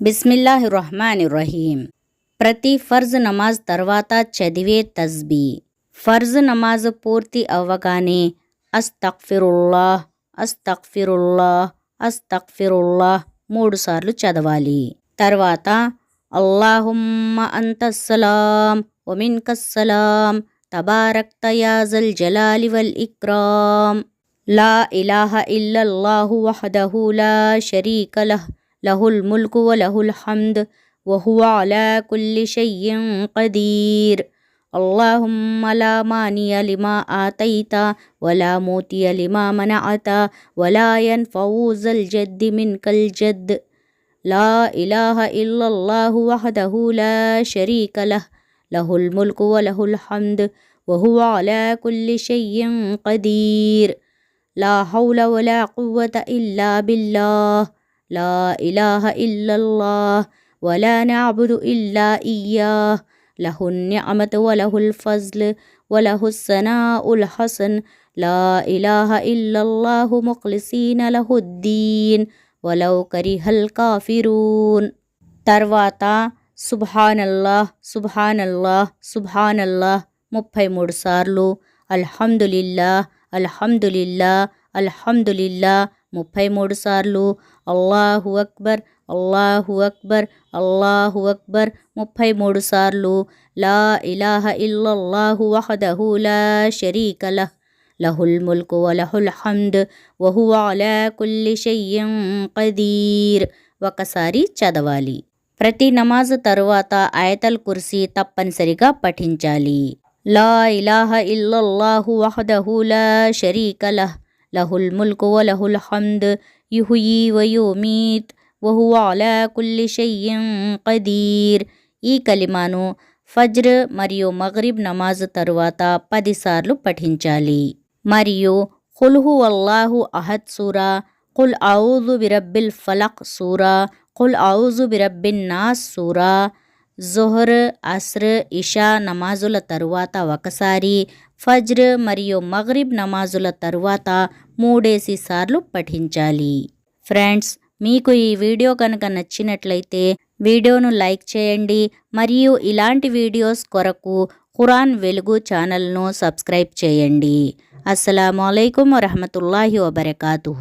బిస్మిల్లాహ్ రహమాన్ రహీం ప్రతి ఫర్జ్ నమాజ్ తర్వాత చదివే తస్బీ. ఫర్జ్ నమాజ్ పూర్తి అవ్వగానే అస్తక్ఫిరుల్లాహ్ అస్తక్ఫిరుల్లాహ్ అస్తక్ఫిరుల్లాహ్ మూడుసార్లు చదవాలి. తర్వాత అల్లాహుమ్మ అంతస్సలాం ఒమిన్కస్సలాం తబారక్తయాజల్ జలాలి వల్ ఇక్రామ్ లా ఇలాహ ఇల్లల్లాహు వహదహు లా షరీకలహ్ له الملك وله الحمد وهو على كل شيء قدير. اللهم لا ماني لما آتيت ولا موتي لما منعت ولا ينفع ذا الجد منك الجد. لا إله إلا الله وحده لا شريك له له الملك وله الحمد وهو على كل شيء قدير. لا حول ولا قوة إلا بالله. لا إله إلا الله ولا نعبد إلا إياه له النعمة وله الفضل وله الثناء الحسن لا إله إلا الله مخلصين له الدين ولو كره الكافرون తర్వాత సుబ్హానల్లాహ్ సుబ్హానల్లాహ్ సుబ్హానల్లాహ్ ముప్పై మూడు సార్లు అల్హమ్దులిల్లా అల్హమ్దులిల్లా అల్హమ్దులిల్లా ముప్పై మూడు సార్లు అల్లాహు అక్బర్ అల్లాహు అక్బర్ అల్లాహు అక్బర్. ముప్పై మూడు సార్లు లా ఇలాహ ఇల్లల్లాహు వహదహు లా షరీక లహ్ లహుల్ ముల్కు వలహుల్ హమ్ద్ వహువ అలా కుల్లి షయ్యం కదీర్ ఒకసారి చదవాలి. ప్రతి నమాజు తరువాత ఆయతల్ కుర్సీ తప్పనిసరిగా పఠించాలి. లా ఇలాహ ఇల్లల్లాహు వహదహు లా షరీక లహ్ లహుల్ ముల్కు వలహుల్ హమ్ద్ యుహుయి వయుమీత్ వహువ అలా కుల్లి షయ్యం కదీర్ ఈ కలిమాను ఫజ్ర్ మరియు మగ్రిబ్ నమాజ్ తరువాత పదిసార్లు పఠించాలి మరియు ఖుల్హు అల్లాహు అహద్ సూరా కుల్ ఔజు బిరబ్బిల్ ఫలక్ సూరా కుల్ ఔజు బిరబ్బిన్ నాస్ సూరా జొహర్ అస్ర్ ఇషా నమాజుల తరువాత ఒకసారి ఫజ్ర్ మరియు మగ్రిబ్ నమాజుల తరువాత మూడేసి సార్లు పఠించాలి. ఫ్రెండ్స్ మీకు ఈ వీడియో కనుక నచ్చినట్లయితే వీడియోను లైక్ చేయండి. మరియు ఇలాంటి వీడియోస్ కొరకు ఖురాన్ వెలుగు ఛానల్ను సబ్స్క్రైబ్ చేయండి. అస్సలం అయికం వరహమతుల్లాహి వబర్కాతు